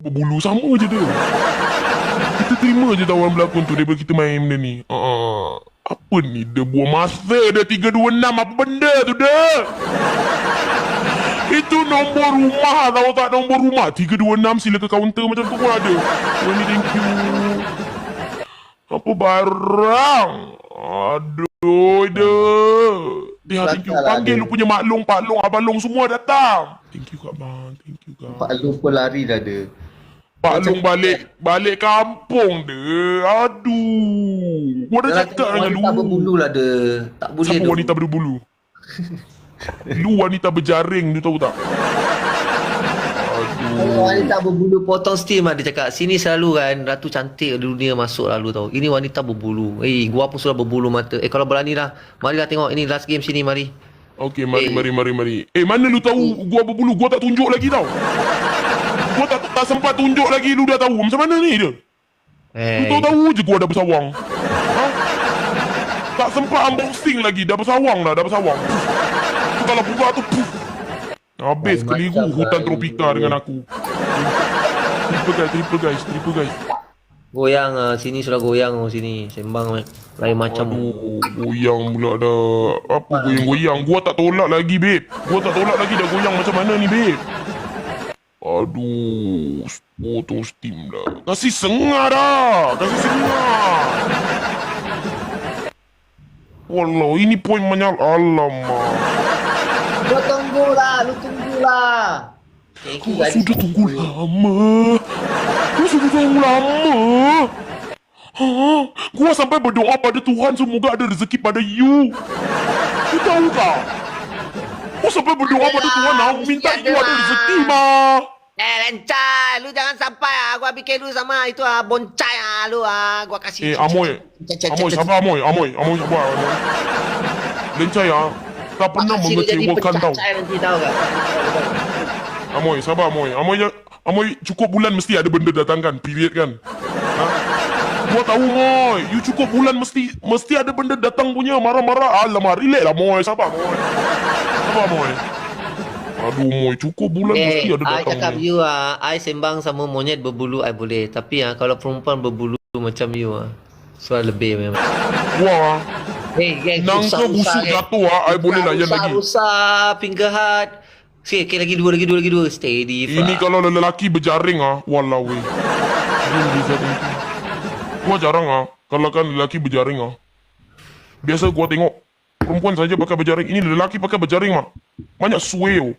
Berbulu sama je dia. Kita terima je tawaran berlakon tu daripada kita main benda ni. Uh, apa ni? Dia buah masa dia 326. Apa benda tu dah? Itu nombor rumah tahu tak nombor rumah 326 sila ke kaunter macam tu pun ada. Oh ni thank you. Apa barang? Aduh Dia thank you. Panggil dia. lu punya maklong, pak long, abang long semua datang. Thank you kak bang. Thank you kak. Pak Long pun lari dah dia. Pak Long balik balik kampung dia. Aduh. Gua dah cakap dengan lu. wanita berbulu lah dia. Tak boleh Siapa tu. wanita berbulu? lu wanita berjaring tu tahu tak? Kalau wanita berbulu potong steam lah dia cakap. Sini selalu kan ratu cantik dunia masuk lalu tau. Ini wanita berbulu. Eh gua pun sudah berbulu mata. Eh kalau berani lah. Marilah tengok ini last game sini mari. Okey, mari Eh. mari mari mari. Eh, mana lu tahu gua berbulu? Gua tak tunjuk lagi tau. Gua tak tak sempat tunjuk lagi lu dah tahu. Macam mana ni dia? Lu Eh. tahu tahu je gua dah bersawang. Ha? Tak sempat unboxing lagi, dah bersawang dah, dah bersawang. Tu kalau buka tu puf. Habis keliru hutan tropika dengan aku. Triple guys, triple guys, triple guys. Goyang ah sini sudah goyang oh sini. Sembang lain macam. Aduh, goyang pula dah. Apa goyang-goyang? Gua tak tolak lagi, babe. Gua tak tolak lagi dah goyang macam mana ni, babe. Aduh, auto steam dah. Kasih sengah dah. Kasih sengah. Walau, ini poin menyal. Alamak. Lu tunggulah, lu tunggulah. You Kau guys. sudah tunggu lama. Kau sudah tunggu lama. Ha? Gua sampai berdoa pada Tuhan semoga ada rezeki pada you. Kau tahu tak? Gua sampai berdoa pada Tuhan aku minta you ada rezeki mah. Eh lencai, lu jangan sampai ah gua bikin lu sama itu ah boncai ah lu ah gua kasih. Eh Amoy. Amoy siapa Amoy? Amoy, Amoy siapa Amoy? Lencai ah. Tak pernah mengecewakan tau. nanti tahu tak? Amoy, sabar Amoy. Amoy, Amoy cukup bulan mesti ada benda datang kan? Period kan? Ha? Gua tahu Moy. You cukup bulan mesti mesti ada benda datang punya. Marah-marah. Alamak, relax lah Moy. Sabar Moy. Sabar Moy. Aduh Moy, cukup bulan mesti Eh, ada I datang. cakap Moy. you ah, I sembang sama monyet berbulu I boleh. Tapi ah kalau perempuan berbulu macam you ah, suara lebih memang. Wah, Hey, geng, nangka busuk jatuh ah. I boleh layan lagi. Rusak, finger heart. Sikit, okay, lagi dua, lagi dua, lagi dua. Steady, Ini kalau lelaki berjaring ah, walau weh. Gua jarang ah, kalau kan lelaki berjaring ah. Biasa gua tengok perempuan saja pakai berjaring. Ini lelaki pakai berjaring mah. Banyak sway oh.